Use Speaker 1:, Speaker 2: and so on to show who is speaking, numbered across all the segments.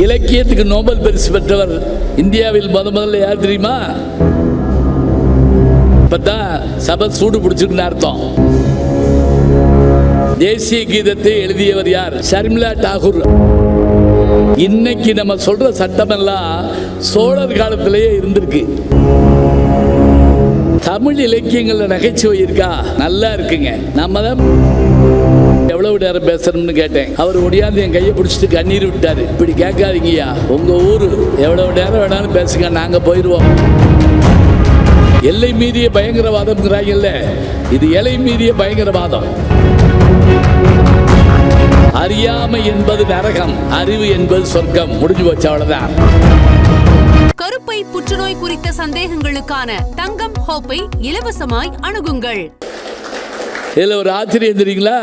Speaker 1: இலக்கியத்துக்கு Nobel பரிசு பெற்றவர் இந்தியாவில் முத முதல்ல யார் தெரியுமா? இப்பதான் சபை சூடு பிடிச்சிருக்குன்னு அர்த்தம். தேசிய கீதத்தை எழுதியவர் யார்? ஷர்மிளா டாகூர். இன்னைக்கு நம்ம சொல்ற சட்டமெல்லாம் சோழர் காலத்திலேயே இருந்திருக்கு. தமிழ் இலக்கியங்கள்ல நகைச்சுவை இருக்கா? நல்லா இருக்குங்க. நம்ம தான் எவ்வளவு நேரம் பேசணும்னு கேட்டேன். அவர் ஒடியாந்து என் கையை பிடிச்சிட்டு கண்ணீர் விட்டாரு. இப்படி கேட்காதீங்கய்யா. உங்க ஊரு எவ்வளவு நேரம் வேணாலும் பேசுங்க நாங்க போயிடுவோம் எல்லை மீறிய பயங்கரவாதம்ங்கிறாங்கல்ல இது எல்லை மீறிய பயங்கரவாதம். அறியாமை என்பது நரகம் அறிவு என்பது சொர்க்கம். முடிஞ்சு போச்சு அவ்வளவுதான்.
Speaker 2: கருப்பை புற்றுநோய் குறித்த சந்தேகங்களுக்கான தங்கம் ஹோப்பை இலவசமாய் அணுகுங்கள்.
Speaker 1: இதில் ஒரு ஆச்சரியம் தெரியுங்களா?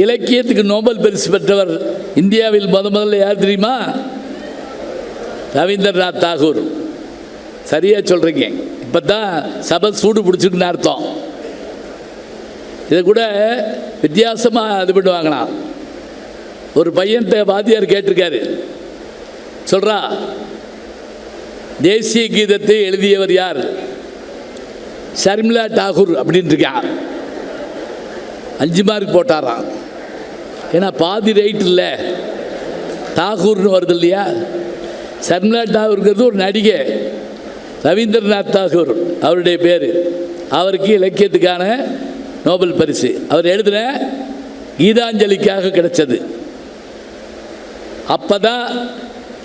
Speaker 1: இலக்கியத்துக்கு நோபல் பரிசு பெற்றவர் இந்தியாவில் முத முதல்ல யார் தெரியுமா? ரவீந்திரநாத் தாகூர். சரியாக சொல்கிறீங்க இப்போ தான் சபை சூடு பிடிச்சிருக்குன்னு அர்த்தம். இதை கூட வித்தியாசமாக இது பண்ணுவாங்களாம். ஒரு பையன்கிட்ட வாத்தியார் கேட்டிருக்காரு. சொல்கிறா தேசிய கீதத்தை எழுதியவர் யார்? ஷர்மிளா டாகூர் அப்படின்ட்டுருக்கான் அஞ்சு மார்க் போட்டாராம். ஏன்னா பாதி ரைட் இல்லை. தாகூர்னு வருது இல்லையா? சர்மிளா டாகூர்ங்கிறது ஒரு நடிகை. ரவீந்திரநாத் தாகூர் அவருடைய பேர். அவருக்கு இலக்கியத்துக்கான நோபல் பரிசு. அவர் எழுதின கீதாஞ்சலிக்காக கிடைச்சது. அப்பதான்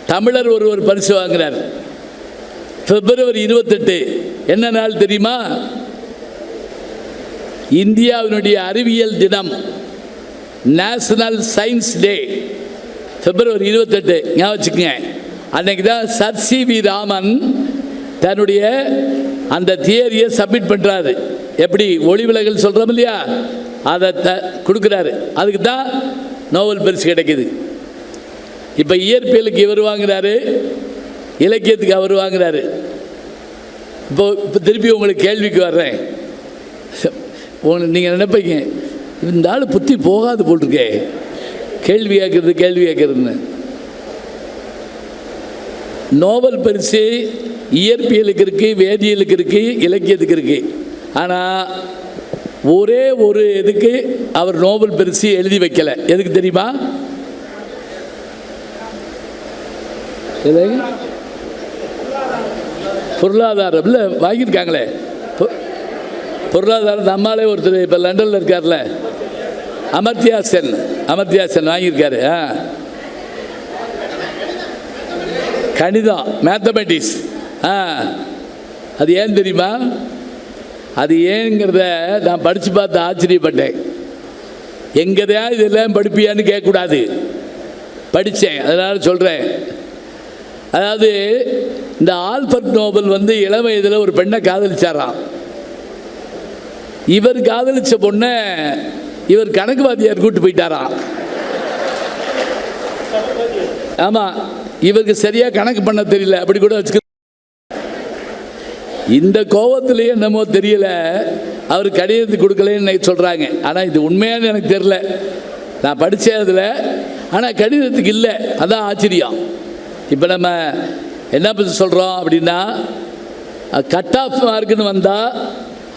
Speaker 1: தமிழர் ஒருவர் பரிசு வாங்கினார் பிப்ரவரி இருபத்தெட்டு. என்ன நாள் தெரியுமா? இந்தியாவினுடைய அறிவியல் தினம். நேஷனல் சயின்ஸ் டே பிப்ரவரி இருபத்தெட்டு ஞாபகம் வச்சுக்கோங்க. அன்னைக்கு தான் சர் சி வி ராமன் தன்னுடைய அந்த தியரியை சப்மிட் பண்ணுறாரு எப்படி ஒளி விலகல் சொல்கிறோம் இல்லையா? அதை த கொடுக்குறாரு. அதுக்கு தான் நோபல் பரிசு கிடைக்குது. இப்போ இயற்பியலுக்கு இவர் வாங்குறாரு இலக்கியத்துக்கு அவர் வாங்குறாரு. இப்போ இப்போ திருப்பி உங்களுக்கு கேள்விக்கு வர்றேன். உங்களுக்கு நீங்கள் நினைப்பீங்க இந்த ஆள் புத்தி போகாது போட்டிருக்கே கேள்வி கேட்கறது கேள்வி கேட்கறதுன்னு. நோபல் பரிசு இயற்பியலுக்கு இருக்கு வேதியியலுக்கு இருக்கு இலக்கியத்துக்கு இருக்கு. ஆனால் ஒரே ஒரு இதுக்கு அவர் நோபல் பரிசு எழுதி வைக்கல. எதுக்கு தெரியுமா? பொருளாதாரம். இல்லை வாங்கியிருக்காங்களே. பொ- பொருளாதாரம் நம்மளே ஒருத்தர் இப்போ லண்டனில் இருக்கார்ல. அமர்த்தியா சென் அமர்த்தியா சென் வாங்கியிருக்காரு ஆ. கணிதம் மேத்தமெட்டிக்ஸ் ஆ. அது ஏன் தெரியுமா? அது ஏங்கிறத நான் படித்து பார்த்து ஆச்சரியப்பட்டேன். எங்கதையா இதெல்லாம் படிப்பியான்னு கேட்கக்கூடாது. படித்தேன் அதனால் சொல்கிறேன் அதாவது இந்த ஆல்பர்ட் நோபல் வந்து இளம் வயதில் ஒரு பெண்ணை காதலிச்சாராம். இவர் காதலிச்ச பொண்ணை இவர் கணக்கு வாத்தியார் கூட்டு போயிட்டாரா? ஆமாம் இவருக்கு சரியாக கணக்கு பண்ண தெரியல அப்படி கூட வச்சுக்க இந்த கோபத்திலேயே என்னமோ தெரியல அவர் கடிதத்துக்கு கொடுக்கலன்னு சொல்கிறாங்க ஆனால் இது உண்மையானு எனக்கு தெரியல. நான் படித்தேன் அதில் ஆனால் கடிதத்துக்கு இல்லை அதான் ஆச்சரியம். இப்போ நம்ம என்ன பற்றி சொல்கிறோம் அப்படின்னா கட் ஆஃப் மார்க்குன்னு வந்தால்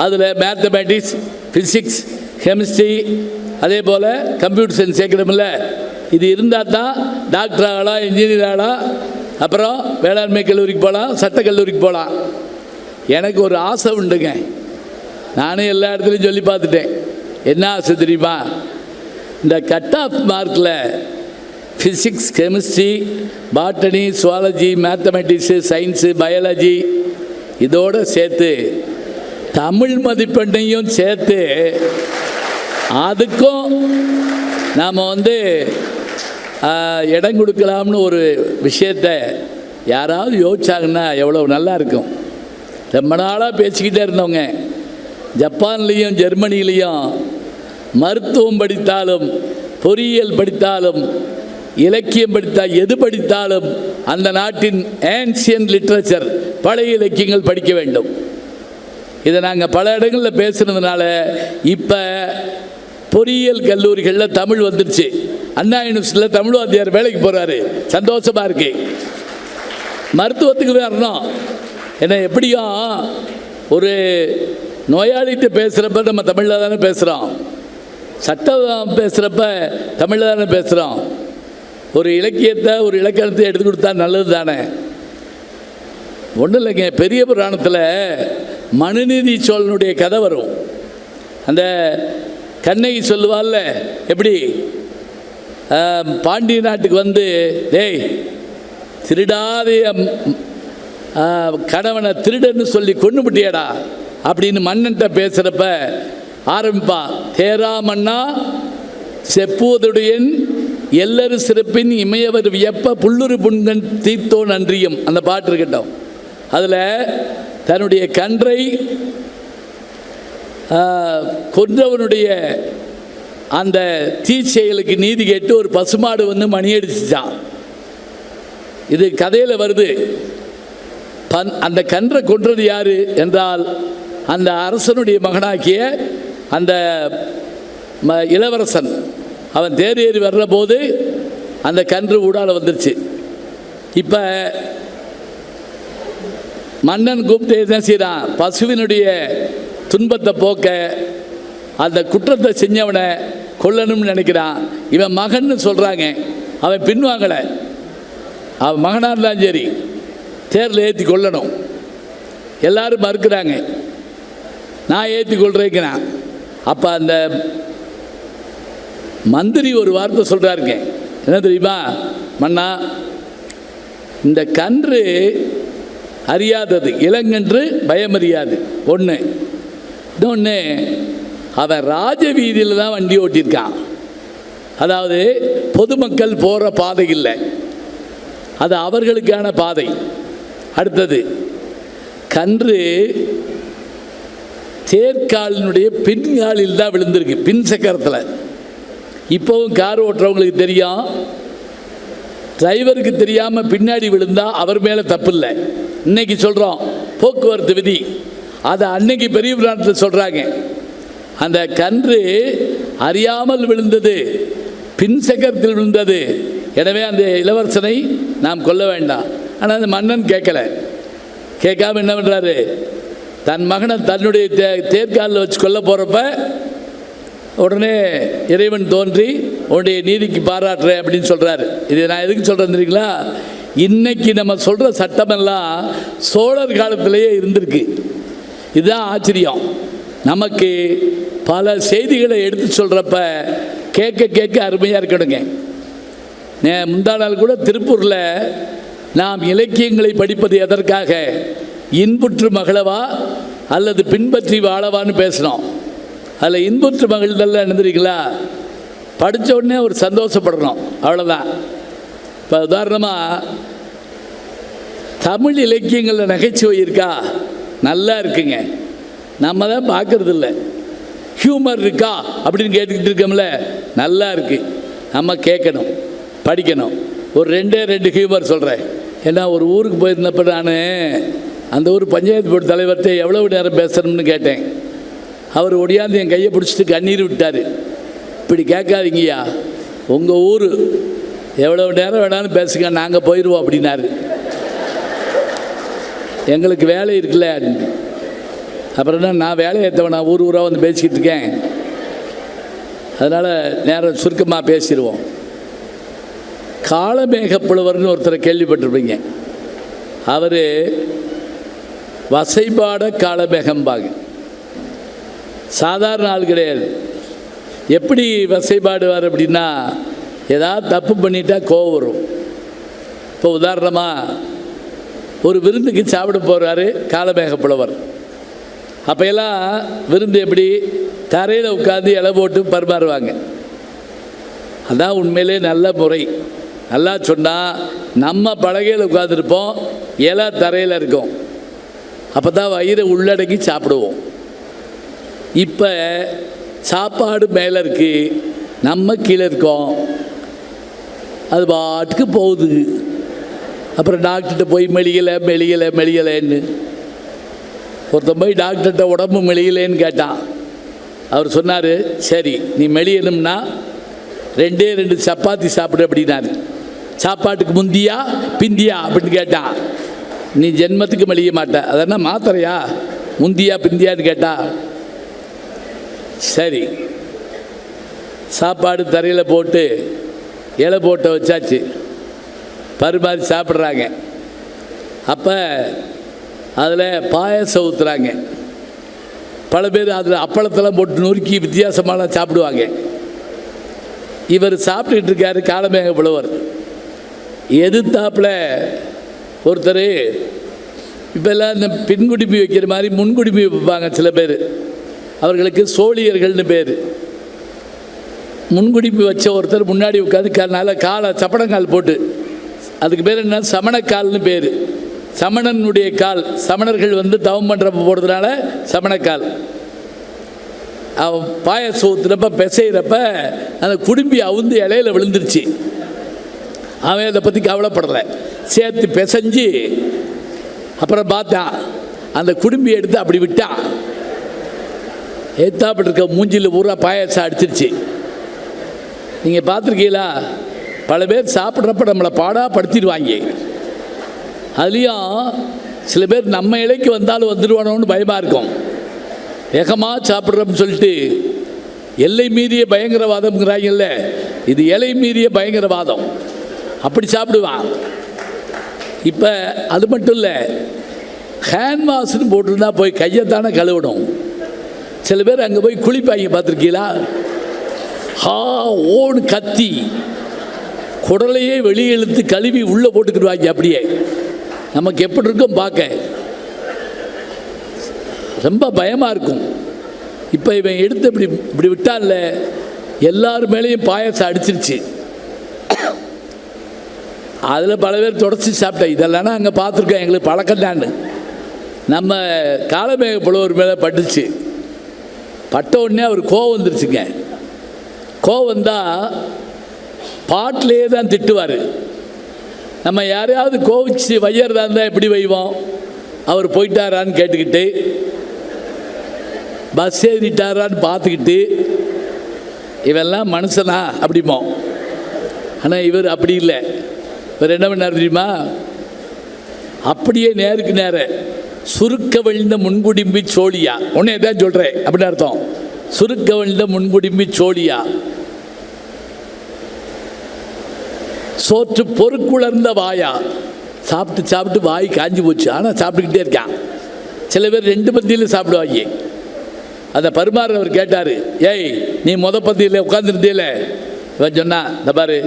Speaker 1: அதில் மேத்தமேட்டிக்ஸ் ஃபிசிக்ஸ் கெமிஸ்ட்ரி அதே போல் கம்ப்யூட்டர் சயின்ஸ் சேர்க்கணும்ல இது இருந்தால் தான் டாக்டர் ஆகலாம் இன்ஜினியர் ஆகலாம் அப்புறம் வேளாண்மை கல்லூரிக்கு போகலாம் சட்ட கல்லூரிக்கு போகலாம் எனக்கு ஒரு ஆசை உண்டுங்க. நானும் எல்லா இடத்துலையும் சொல்லி பார்த்துட்டேன். என்ன ஆசை தெரியுமா? இந்த கட் ஆஃப் மார்க்கில் physics chemistry botany zoology mathematics science biology இதோடு சேர்த்து தமிழ் மதிப்பெண்ணையும் சேர்த்து அதுக்கும் நாம் வந்து இடம் கொடுக்கலாம்னு ஒரு விஷயத்தை யாராவது யோசிச்சாங்கன்னா எவ்வளோ நல்லா இருக்கும். ரொம்ப நாளாக பேசிக்கிட்டே இருந்தவங்க ஜப்பான்லேயும் ஜெர்மனிலையும் மருத்துவம் படித்தாலும் பொறியியல் படித்தாலும் இலக்கியம் படித்தால் எது படித்தாலும் அந்த நாட்டின் ஏன்சியன் லிட்ரேச்சர் பழைய இலக்கியங்கள் படிக்க வேண்டும். இதை நாங்கள் பல இடங்களில் பேசுனதுனால இப்போ பொறியியல் கல்லூரிகளில் தமிழ் வந்துருச்சு. அண்ணா யூனிவர்சிட்டியில் தமிழ் வாத்தியார் வேலைக்கு போகிறாரு சந்தோஷமாக இருக்கு. மருத்துவத்துக்கு வரணும் ஏன்னா எப்படியும் ஒரு நோயாளிகிட்ட பேசுகிறப்ப நம்ம தமிழில் தானே பேசுகிறோம் சட்டம் பேசுகிறப்ப தமிழில் தானே பேசுகிறோம் ஒரு இலக்கியத்தை ஒரு இலக்கணத்தை எடுத்து கொடுத்தா நல்லது தானே ஒன்றும் இல்லைங்க பெரிய புராணத்தில் மனுநீதி சோழனுடைய கதை வரும். அந்த கண்ணகி சொல்லுவாள்ல எப்படி? பாண்டிய நாட்டுக்கு வந்து டேய் திருடாதைய கணவனை திருடன்னு சொல்லி கொண்டு விட்டியடா அப்படின்னு மன்னன்ட்ட பேசுகிறப்ப ஆரம்பிப்பான் தேரா மன்னா செப்புவதுடையன் எல்லரு சிறப்பின் இமையவர் வியப்ப புல்லுரு புண்கன் தீர்த்தோ நன்றியும் அந்த பாட்டு இருக்கட்டும். அதில் தன்னுடைய கன்றை கொன்றவனுடைய அந்த தீச்செயலுக்கு நீதி கேட்டு ஒரு பசுமாடு வந்து மணி அடிச்சுச்சான் இது கதையில் வருது. பன் அந்த கன்றை கொன்றது யாரு என்றால் அந்த அரசனுடைய மகனாக்கிய அந்த ம- இளவரசன். அவன் தேர் ஏறி வர்ற போது அந்த கன்று ஊடால வந்துருச்சு. இப்போ மன்னன் கூப்பிட்டு என்ன செய்கிறான் பசுவினுடைய துன்பத்தை போக்க அந்த குற்றத்தை செஞ்சவனை கொல்லணும்னு நினைக்கிறான். இவன் மகன்னு சொல்கிறாங்க அவன் பின்வாங்கலை. அவன் மகனாக இருந்தாலும் சரி தேரில் ஏற்றி கொல்லணும். எல்லாரும் மறுக்கிறாங்க. நான் ஏற்றி கொள்றேங்கிறான். அப்போ அந்த மந்திரி ஒரு வார்த்தை சொல்கிறாருங்க என்ன தெரியுமா? மன்னா இந்த கன்று அறியாதது. இளங்கன்று பயமறியாது. ஒன்று இன்னொன்று அவன் ராஜ வீதியில் தான் வண்டி ஓட்டியிருக்கான். அதாவது பொதுமக்கள் போகிற பாதை இல்லை. அது அவர்களுக்கான பாதை. அடுத்தது கன்று தேர்காலினுடைய பின்காலில் தான் விழுந்திருக்கு பின் சக்கரத்தில். இப்போவும் கார் ஓட்டுறவங்களுக்கு தெரியும். டிரைவருக்கு தெரியாமல் பின்னாடி விழுந்தால் அவர் மேலே தப்பு இல்லை. இன்னைக்கு சொல்கிறோம் போக்குவரத்து விதி. அதை அன்னைக்கு பெரிய பிராணத்தில் சொல்கிறாங்க அந்த கன்று அறியாமல் விழுந்தது பின்சக்கரத்தில் விழுந்தது. எனவே அந்த இளவரசனை நாம் கொல்ல வேண்டாம். ஆனால் அந்த மன்னன் கேட்கல. கேட்காம என்ன பண்ணுறாரு தன் மகனை தன்னுடைய தே தேர்காலில் வச்சு கொல்ல போகிறப்ப உடனே இறைவன் தோன்றி உன்னுடைய நீதிக்கு பாராட்டுறேன் அப்படின்னு சொல்கிறாரு இது நான் எதுக்கு சொல்கிறேன் தெரியுங்களா? இன்னைக்கு நம்ம சொல்கிற சட்டமெல்லாம் சோழர் காலத்திலேயே இருந்திருக்கு. இதுதான் ஆச்சரியம். நமக்கு பல செய்திகளை எடுத்து சொல்கிறப்ப கேட்க கேட்க அருமையாக இருக்கணுங்க. முந்தா நாள் கூட திருப்பூரில் நாம் இலக்கியங்களை படிப்பது எதற்காக? இன்புற்று மகளவா அல்லது பின்பற்றி வாழவான்னு பேசினோம். அதில் இன்புற்று மகிழ்தல்ல நினைந்திருக்கீங்களா படித்த உடனே ஒரு சந்தோஷப்படணும். அவ்வளோதான் இப்போ உதாரணமாக தமிழ் இலக்கியங்களில் நகைச்சுவை இருக்கா? நல்லா இருக்குங்க. நம்ம தான் பார்க்கறது இல்லை ஹியூமர் இருக்கா? அப்படின்னு கேட்டுக்கிட்டு இருக்கோம்ல. நல்லா இருக்கு. நம்ம கேட்கணும் படிக்கணும். ஒரு ரெண்டே ரெண்டு ஹியூமர் சொல்கிறேன் ஏன்னா ஒரு ஊருக்கு போயிருந்தப்ப நான் அந்த ஊர் பஞ்சாயத்து போர்டு தலைவர்கிட்ட எவ்வளவு நேரம் பேசணும்னு கேட்டேன். அவர் ஒடியாந்து என் கையை பிடிச்சிட்டு கண்ணீர் விட்டார். இப்படி கேட்காதீங்கய்யா. உங்கள் ஊர் எவ்வளவு நேரம் வேணாலும் பேசுங்க நாங்கள் போயிடுவோம் அப்படின்னாரு. எங்களுக்கு வேலை இருக்குல்ல. அப்புறம் என்ன நான் வேலையை ஏற்றவன் நான் ஊர் ஊராக வந்து பேசிக்கிட்டு இருக்கேன். அதனால் நேரம் சுருக்கமாக பேசிடுவோம் காளமேக புலவர்னு ஒருத்தரை கேள்விப்பட்டிருப்பீங்க. அவர் வசைபாட காலமேகம்பாங்க. சாதாரண ஆள் கிடையாது. எப்படி வசைபாடுவார் அப்படின்னா ஏதாவது தப்பு பண்ணிட்டா கோவம் வரும். இப்போ உதாரணமாக ஒரு விருந்துக்கு சாப்பிட போகிறாரு காலமேக புலவர் அப்போ எல்லாம் விருந்து எப்படி? தரையில் உட்காந்து இலை போட்டு பரிமாறுவாங்க. அதான் உண்மையிலே நல்ல முறை. நல்லா சொன்னால் நம்ம பலகையில் உட்காந்துருப்போம் இலை தரையில் இருக்கும். அப்போ தான் வயிறை உள்ளடக்கி சாப்பிடுவோம். இப்போ சாப்பாடு மேலே இருக்குது நம்ம கீழே இருக்கோம். அது பாட்டுக்கு போகுது. அப்புறம் டாக்டர்கிட்ட போய் மெலியலை மெளியலை மெலியலைன்னு. ஒருத்தன் போய் டாக்டர்கிட்ட உடம்பு மெளியலேன்னு கேட்டான். அவர் சொன்னார் சரி நீ மெளியணும்னா ரெண்டே ரெண்டு சப்பாத்தி சாப்பிடு அப்படின்னாரு. சாப்பாட்டுக்கு முந்தியா பிந்தியா? அப்படின்னு கேட்டான். நீ ஜென்மத்துக்கு மெலிய மாட்ட. அதென்ன மாத்திரையா? முந்தியா பிந்தியான்னு கேட்டா. சரி. சாப்பாடு தரையில் போட்டு இலை போட்ட வச்சாச்சு. பரிமாறி சாப்பிட்றாங்க. அப்போ அதில் பாயசம் ஊற்றுறாங்க பல பேர் அதில் அப்பளத்தெல்லாம் போட்டு நொறுக்கி வித்தியாசமாலாம் சாப்பிடுவாங்க. இவர் சாப்பிட்டுக்கிட்டு இருக்காரு காலமேக புலவர். எதிர்த்தாப்பில் ஒருத்தர் இப்போல்லாம் இந்த பின்குடிமை வைக்கிற மாதிரி முன்குடிமை வைப்பாங்க சில பேர். அவர்களுக்கு சோழியர்கள்னு பேர். முன்குடிப்பு வச்ச ஒருத்தர் முன்னாடி உட்காந்து கா- நல்ல காலை சப்படங்கால் போட்டு. அதுக்கு பேர் என்ன? சமணக்கால்னு பேர். சமணனுடைய கால். சமணர்கள் வந்து தவம் பண்ணுறப்ப போடுறதுனால சமணக்கால். அவன் பாயசம் ஊற்றுறப்ப பிசைகிறப்ப அந்த குடும்பி அவுந்து இலையில விழுந்துருச்சு. அவன் அதை பற்றி கவலைப்படலை. சேர்த்து பிசைஞ்சு அப்புறம் பார்த்தான். அந்த குடும்பி எடுத்து அப்படி விட்டான். ஏத்தாப்பிட்டு இருக்க மூஞ்சியில் பூரா பாயசம் அடிச்சிருச்சு. நீங்கள் பார்த்துருக்கீங்களா? பல பேர் சாப்பிட்றப்ப நம்மளை பாடாக படுத்திடுவாங்க அதுலேயும் சில பேர் நம்ம இலைக்கு வந்தாலும் வந்துடுவானோன்னு பயமாக இருக்கும். வேகமாக சாப்பிட்றோம்னு சொல்லிட்டு எல்லை மீறிய பயங்கரவாதம்ங்கிறாங்கல்ல இது எல்லை மீறிய பயங்கரவாதம். அப்படி சாப்பிடுவான். இப்போ அது மட்டும் இல்லை ஹேண்ட் வாஷ்னு போட்டிருந்தா போய் கையைத்தானே கழுவணும். சில பேர் அங்கே போய் குளிப்பாங்க பார்த்துருக்கீங்களா? ஹா ஓன் கத்தி. குடலையே வெளியே இழுத்து கழுவி உள்ளே போட்டுக்கிடுவாங்க அப்படியே. நமக்கு எப்படி இருக்கும் பார்க்க? ரொம்ப பயமாக இருக்கும். இப்போ இவன் எடுத்து இப்படி இப்படி விட்டான்ல எல்லார் மேலேயும் பாயசம் அடிச்சிருச்சு. அதில் பல பேர் தொடச்சி சாப்பிட்டேன் இதெல்லாம் அங்கே பார்த்துருக்கோம் எங்களுக்கு பழக்கம் தான். நம்ம காலமேக புலவர் மேலே பட்டுச்சு. பட்ட உடனே அவர் கோவம் வந்துருச்சுங்க. கோவம் தான் பாட்டிலே தான் திட்டுவார். நம்ம யாரையாவது கோவிச்சு வையறதா இருந்தால் எப்படி வைவோம்? அவர் போயிட்டாரான்னு கேட்டுக்கிட்டு பஸ் ஏறிட்டாரான்னு பார்த்துக்கிட்டு இவெல்லாம் மனுஷனா? அப்படிமோ ஆனால் இவர் அப்படி இல்லை. இவர் என்ன பண்ணார் தெரியுமா? அப்படியே நேருக்கு நேர சுருக்க வழிந்த முன்குடிம்பி சோழியா. உன்னே தான் சொல்கிறேன் அப்படின்னு அர்த்தம். சுருக்க வழிந்த முன்குடிம்பி சோழியா. சோற்று பொறுக்குளர்ந்த வாயா சாப்பிட்டு சாப்பிட்டு வாய் காஞ்சி போச்சு. ஆனால் சாப்பிட்டுக்கிட்டே இருக்கான் சில பேர் ரெண்டு பந்தியில் சாப்பிடுவாங்க அதை பரிமாறுறவர் கேட்டார் ஏய் நீ முத பந்தியில் உட்காந்துருந்தீல இவன் சொன்னா இந்த பாரு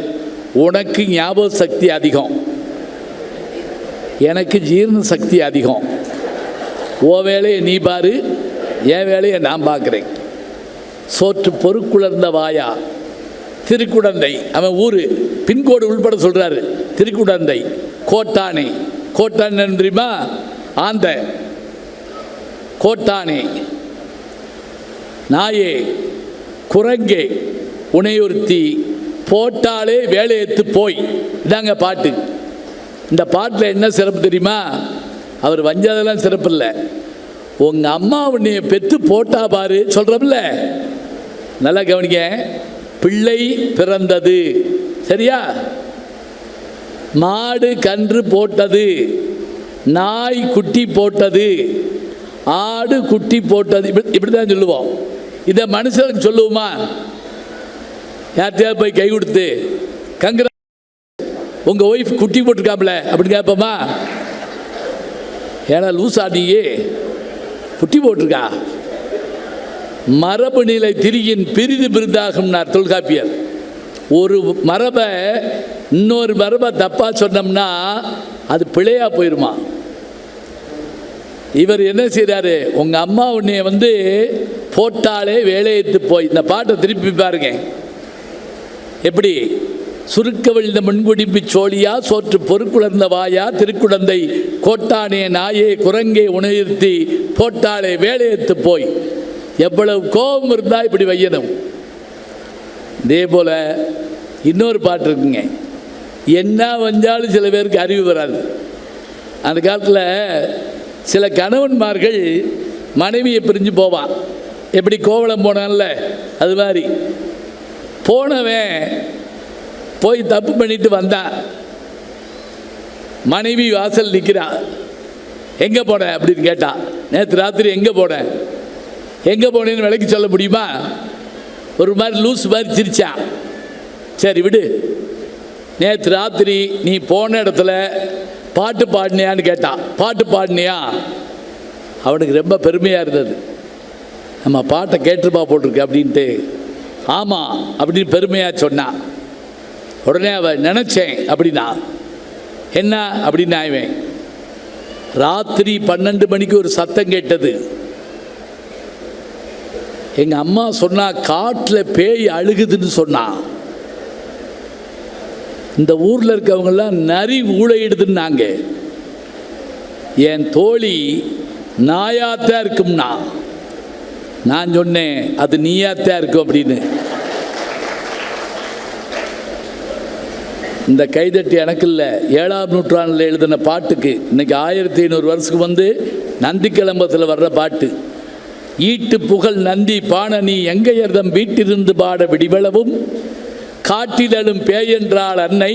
Speaker 1: உனக்கு ஞாபக சக்தி அதிகம். எனக்கு ஜீரண சக்தி அதிகம். ஓ வேலையை நீ பாரு என் வேலையை நான் பார்க்குறேன். சோற்று பொறுக்குளர்ந்த வாயா திருக்குடந்தை அவன் ஊர். பின்கோடு உள்பட சொல்கிறாரு திருக்குடந்தை கோட்டானே. கோட்டானை தெரியுமா? ஆந்த. கோட்டானே. நாயே குரங்கே உனையொருத்தி போட்டாலே வேலையெத்து போய். இதாங்க பாட்டு. இந்த பாட்டில் என்ன சிறப்பு தெரியுமா? அவர் வஞ்சதெல்லாம் சிறப்பு இல்லை. உங்கள் அம்மா உன்னைய பெற்று போட்டா பாரு சொல்கிறோம்ல நல்லா கவனிங்க. பிள்ளை பிறந்தது. சரியா? மாடு கன்று போட்டது நாய் குட்டி போட்டது ஆடு குட்டி போட்டது இப்படி இப்படி தான் சொல்லுவோம். இதை மனுஷனுக்கு சொல்லுவோமா? யார்கிட்டயாவது போய் கை கொடுத்து கங்கரா உங்கள் ஒய்ஃப் குட்டி போட்டிருக்காப்ல அப்படின்னு கேட்போமா? ஏன்னா லூசாடியே குட்டி போட்டிருக்கா? மரபு நிலை திரியின் பிரிது பிரிதாகும்னார் தொல்காப்பியர். ஒரு மரபை இன்னொரு மரபை தப்பாக சொன்னோம்னா அது பிழையாக போயிருமா? இவர் என்ன செய்கிறாரு உங்கள் அம்மா உன்னைய வந்து போட்டாலே வேலையத்து போய் இந்த பாட்டை திருப்பி பாருங்க. எப்படி? சுருக்க விழுந்த முன்குடிப்பு சோழியா சோற்று பொறுக்குழந்த வாயா திருக்குழந்தை கோட்டானே நாயே குரங்கே உணர்த்தி போட்டாலே வேலையத்து போய். எவ்வளவு கோபம் இருந்தால் இப்படி வையணும். இதே போல் இன்னொரு பாட்டு இருக்குங்க. என்ன வந்தாலும் சில பேருக்கு அறிவு வராது. அந்த காலத்தில் சில கணவன்மார்கள் மனைவியை பிரிஞ்சு போவான் எப்படி கோவலம் போனான்ல அது மாதிரி. போனவன் போய் தப்பு பண்ணிட்டு வந்தான் மனைவி வாசல் நிற்கிறான் எங்கே போன? அப்படின்னு கேட்டான் நேற்று ராத்திரி எங்கே போனேன் எங்கே போனேன்னு விலைக்கு சொல்ல முடியுமா? ஒரு மாதிரி லூஸ் மாதிரி சிரித்தான் சரி விடு. நேற்று ராத்திரி நீ போன இடத்துல பாட்டு பாடினியான்னு கேட்டான் பாட்டு பாடினியா? அவனுக்கு ரொம்ப பெருமையாக இருந்தது. நம்ம பாட்டை கேட்டுருப்பா போட்டிருக்கு அப்படின்ட்டு. ஆமாம் அப்படின்னு பெருமையாக சொன்னான் உடனே அவன் நினச்சேன் அப்படின்னா. என்ன அப்படின்னு ஆய்வேன். ராத்திரி பன்னெண்டு மணிக்கு ஒரு சத்தம் கேட்டது. எங்கள் அம்மா சொன்னால் காட்டில் பேய் அழுகுதுன்னு சொன்னான் இந்த ஊரில் இருக்கவங்கெல்லாம் நரி ஊழையிடுதுன்னாங்க. என் தோழி நாயாத்தான் இருக்கும்னா நான் சொன்னேன் அது நீயாத்தான் இருக்கும் அப்படின்னு. இந்த கைதட்டி எனக்கு இல்லை ஏழாம் நூற்றாண்டில் எழுதின பாட்டுக்கு இன்னைக்கு ஆயிரத்தி ஐநூறு வருஷத்துக்கு வந்து நந்திக்கிழம்பத்தில் வர்ற பாட்டு. ஈட்டு புகழ் நந்தி பாணனி எங்கையர்தம் வீட்டிலிருந்து பாட விடிவளவும் காட்டிலெழும் பேய் என்றால் அன்னை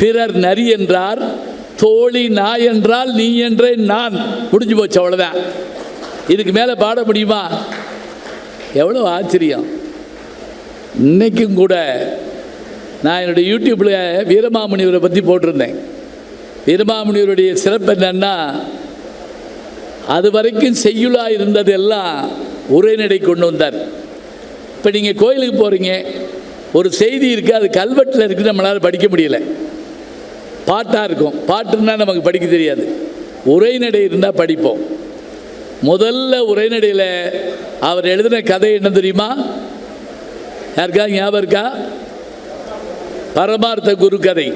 Speaker 1: பிறர் நரி என்றார் தோழி நாய் என்றால் நீ என்றே நான். முடிஞ்சு போச்சு அவ்வளோதான் இதுக்கு மேலே பாட முடியுமா? எவ்வளோ ஆச்சரியம். இன்னைக்கும் கூட நான் என்னுடைய யூடியூப்பில் வீரமாமுனிவரை பற்றி போட்டிருந்தேன். வீரமாமுனிவருடைய சிறப்பு என்னன்னா அது வரைக்கும் செய்யுளாக இருந்ததெல்லாம் உரைநடை கொண்டு வந்தார். இப்போ நீங்கள் கோயிலுக்கு போகிறீங்க ஒரு செய்தி இருக்குது அது கல்வெட்டில் இருக்குது நம்மளால் படிக்க முடியல. பாட்டாக இருக்கும். பாட்டுன்னா நமக்கு படிக்க தெரியாது. உரைநடை இருந்தால் படிப்போம். முதல்ல உரைநடையில் அவர் எழுதின கதை என்ன தெரியுமா? யாருக்கா? ஞாபகம் இருக்கா? பரமார்த்த குரு கதை.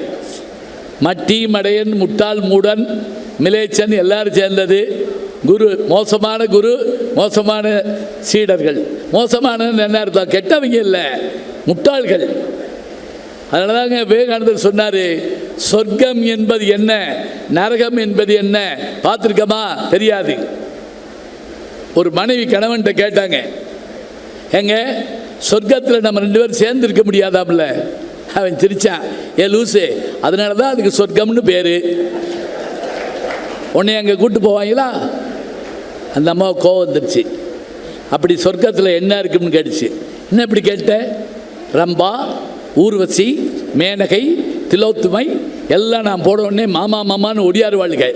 Speaker 1: மட்டி மடையன் முட்டாள் மூடன் மிலேச்சன் எல்லாரும் சேர்ந்தது. குரு மோசமான குரு மோசமான சீடர்கள். மோசமான என்ன அர்த்தம்? கெட்டவங்க இல்லை முட்டாள்கள். அதனால தாங்க விவேகானந்தர் சொன்னார் சொர்க்கம் என்பது என்ன? நரகம் என்பது என்ன? பார்த்துருக்கமா? தெரியாது. ஒரு மனைவி கணவன்கிட்ட கேட்டாங்க ஏங்க சொர்க்கத்தில் நம்ம ரெண்டு பேரும் சேர்ந்து இருக்க முடியாதாம்ல? அவன் சிரிச்சான் ஏ லூசு அதனால தான் அதுக்கு சொர்க்கம்னு பேர். உன்னை அங்கே கூட்டு போவாங்களா? அந்த அம்மா கோவம் வந்துருச்சு. அப்படி சொர்க்கத்தில் என்ன இருக்குன்னு கேட்டுச்சு. என்ன இப்படி கேட்ட? ரம்பா ஊர்வசி மேனகை திலோத்துமை எல்லாம் நான் போட உடனே மாமா மாமான்னு ஒடியார் ஒடியாருவாளுக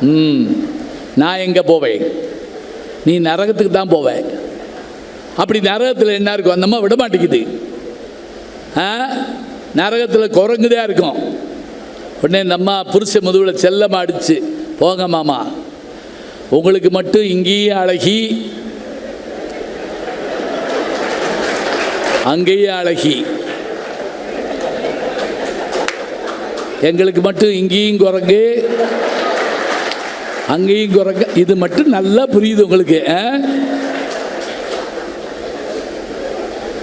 Speaker 1: ம் நான் எங்கே போவேன்? நீ நரகத்துக்கு தான் போவ. அப்படி நரகத்தில் என்ன இருக்கும்? அந்தம்மா விட மாட்டேங்குது. ஆ? நரகத்தில் குரங்குதான் இருக்கும். உடனே இந்த அம்மா புருஷ முதுகில் செல்லமாக அடிச்சு போங்க மாமா. உங்களுக்கு மட்டும் இங்கேயே அழகி அங்கேயே அழகி. எங்களுக்கு மட்டும் இங்கேயும் குரங்கு அங்கேயும் குரங்கு. இது மட்டும் நல்லா புரியுது உங்களுக்கு ஆ?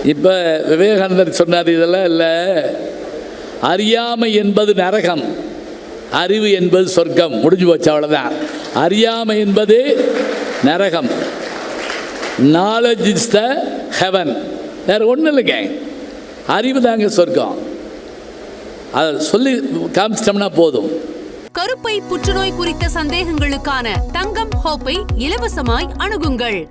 Speaker 1: இப்போ விவேகானந்தர் சொன்னார் இதெல்லாம் இல்லை. அறியாமை என்பது நரகம். அறிவு என்பது சொர்க்கம். முடிஞ்சு போச்சு அவ்வளோதான் அறியாமை என்பது நரகம். நாலேஜ் இஸ் த ஹெவன் வேறு ஒன்றும் இல்லைங்க. அறிவு தாங்க சொர்க்கம். அதை சொல்லி காமிச்சிட்டோம்னா போதும்.
Speaker 2: கருப்பை புற்றுநோய் குறித்த சந்தேகங்களுக்கான தங்கம் ஹோப்பை இலவசமாய் அணுகுங்கள்.